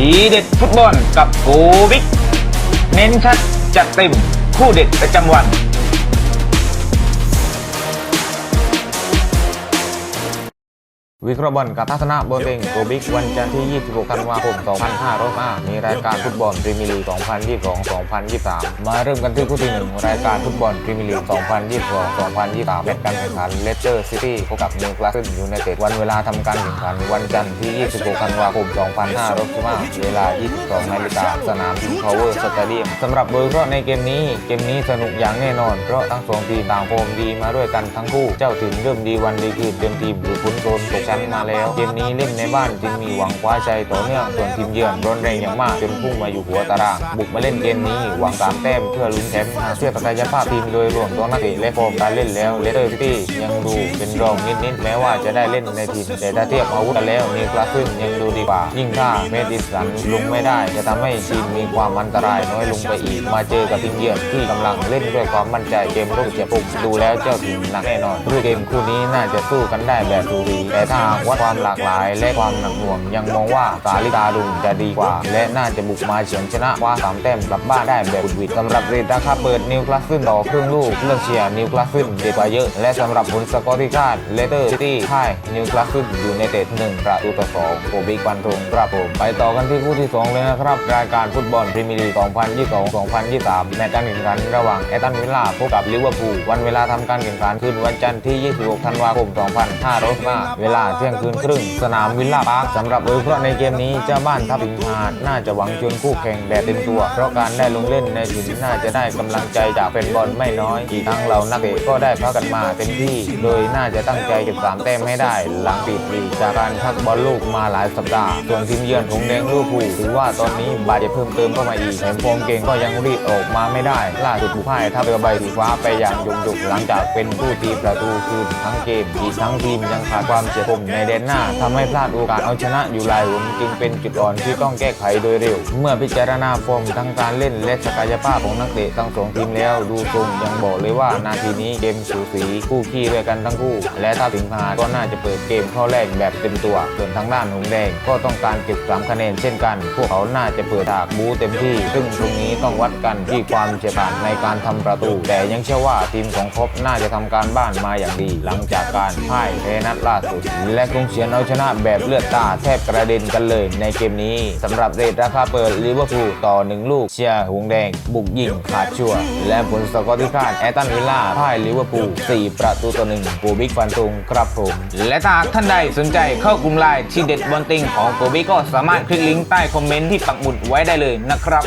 ทีเด็ดฟุตบอลกับโกวิกเน้นชัดจัดเต็มคู่เด็ดประจำวัน วิเคราะห์บอลกับทัศนะโบเต็งโกบิกวันจันทร์ที่ 26 ธันวาคม 2565มีรายการฟุตบอลพรีเมียร์ลีก 2022-2023 มาเริ่มกันที่คู่ที่ 1 รายการฟุตบอลพรีเมียร์ลีก 2022-2023แมตช์การแข่งขันเลสเตอร์ซิตี้พบกับนิวคาสเซิลยูไนเต็ดวันเวลาทำการแข่งขันวันจันทร์ที่ 26 ธันวาคม 2565เวลา 22 นาฬิกาสนามพิงพาวเวอร์สเตเดียมสำหรับโดยเฉพาะในเกมนี้เกมนี้สนุกอย่างแน่นอนเพราะทั้งสองทีมต่างโฟมดีมาด้วยกันทั้งคู่เจ้าถิ่นเริ่มดีวันดีคืนเต็มทีมหรือขุนโซนตกชั้นมาแล้วเกมนี้เล่นในบ้านจึงมีหวังคว้าชัยต่อเนื่องส่วนทีมเยือนร้อนแรงอย่างมากจนพุ่งมาอยู่หัวตาราง บุกมาเล่นเกมนี้หวังสามแต้มเพื่อลุ้นแชมป์หากเทียบศักยภาพทีมโดยรวมตัวนักเตะและฟอร์มการเล่นแล้วเลสเตอร์ซิตี้ยังดูเป็นรองนิดๆแม้ว่าจะได้เล่นในทีมแต่ถ้าเทียบอาวุธกันแล้วนิวคาสเซิลยังดูดีกว่า ยิ่งถ้าเมดิสันลงไม่ได้ จะทำให้ทีมมีความอันตรายน้อยลงไปอีก มาเจอกับทีมเยือนที่กำลังเล่นด้วยความมั่นใจเกมรุกเจ็บปุกดูแล้วเจ้าทีมหนักแน่นอนด้วยเกมคู่นี้น่าจะสู้กันได้แบบสูสีแต่ถ้าหากวัดความหลากหลายและความหนักหน่วง ยังมองว่าสาลิกาดุงจะดีกว่า และน่าจะบุกมาเฉือนชนะคว้าสามแต้มกลับบ้านได้แบบบุดหวิดสำหรับเรทราคาเปิดนิวคลาสซึนต่อครึ่งลูกเลือกเชียร์นิวคลาสซึนเด็ดกว่าเยอะ และสำหรับผลสกอร์ที่คาดเลเตอร์ซิตี้พ่ายนิวคลาสซึนอยู่ในเตะหนึ่งประตูต่อสองโกบิกวันทงครับผมไปต่อกันที่คู่ที่สองเลยนะครับรายการฟุตบอลพรีเมียร์ลีก 2022-2023แมตช์การแข่งขันระหว่างแอตตันวิลล่าพบกับลิเวอร์พูลวันเวลาทำการแข่งขันคืนวันจันทร์ที่ 26 ธันวาคม 2565เวลาเที่ยงคืนครึ่ง สนามวิลล่าพาร์คสำหรับโดยเฉพาะในเกมนี้เจ้าบ้านทัพสิงหาดน่าจะหวังชวนคู่แข่งแบบเต็มตัว เพราะการได้ลงเล่นในถิ่นน่าจะได้กำลังใจจากแฟนบอลไม่น้อยอีกทั้งเรานักเตะก็ได้พักกันมาเต็มที่ โดยน่าจะตั้งใจเก็บสามแต้มให้ได้ หลังปิดลีกจากการพักบอลลูกมาหลายสัปดาห์ส่วนทีมเยือนของแดงลูกผู้ถือว่าตอนนี้บาดเจ็บเพิ่มเติมเข้ามาอีกแถมฟอร์มเก่งก็ยังรีดออกมาไม่ได้ล่าสุดผู้พ่ายทัพเรือใบสีฟ้าไปอย่างยงยุกหลังจากเป็นผู้ตีประตูคืนทั้งเกมอีกทั้งทีมยังขาดความเฉียบคมในแดนหน้าทำให้พลาดโอกาสเอาชนะอยู่หลายหนจึงเป็นจุดอ่อนที่ต้องแก้ไขโดยเร็ว เมื่อพิจารณาฟอร์มทั้งการเล่นและศักยภาพของนักเตะทั้งสองทีมแล้ว ดูทรงยังบอกเลยว่านาทีนี้เกมสูสีคู่ขี้ด้วยกันทั้งคู่ และถ้าถึงพาก็น่าจะเปิดเกมข้าแรกแบบเต็มตัวส่วนทางด้านหงแดงก็ต้องการเก็บสามคะแนนเช่นกัน พวกเขาน่าจะเปิดฉากบูเต็มที่ ซึ่งตรงนี้ต้องวัดกันที่ความเฉียบขาดในการทำประตู แต่ยังเชื่อว่าทีมของครบน่าจะทำการบ้านมาอย่างดี หลังจากการพ่ายแพ้นัดล่าสุดและคงเฉียนเอาชนะแบบเลือดตาแทบกระเด็นกันเลยในเกมนี้สำหรับเรทราคาเปิดลิเวอร์พูลต่อ 1 ลูกเชียร์หงแดง บุกยิงขาดชัวและผลสกอร์ที่คาดแอตันวิลล่าพ่ายลิเวอร์พูล4 ประตูต่อหนึ่งปูบิ๊กฟันตุงครับผม และถ้าหากท่านใดสนใจเข้ากลุ่มไลน์ที่เด็ดบอลติงของโกบิก็สามารถคลิกลิงก์ใต้คอมเมนต์ที่ปักหมุดไว้ได้เลยนะครับ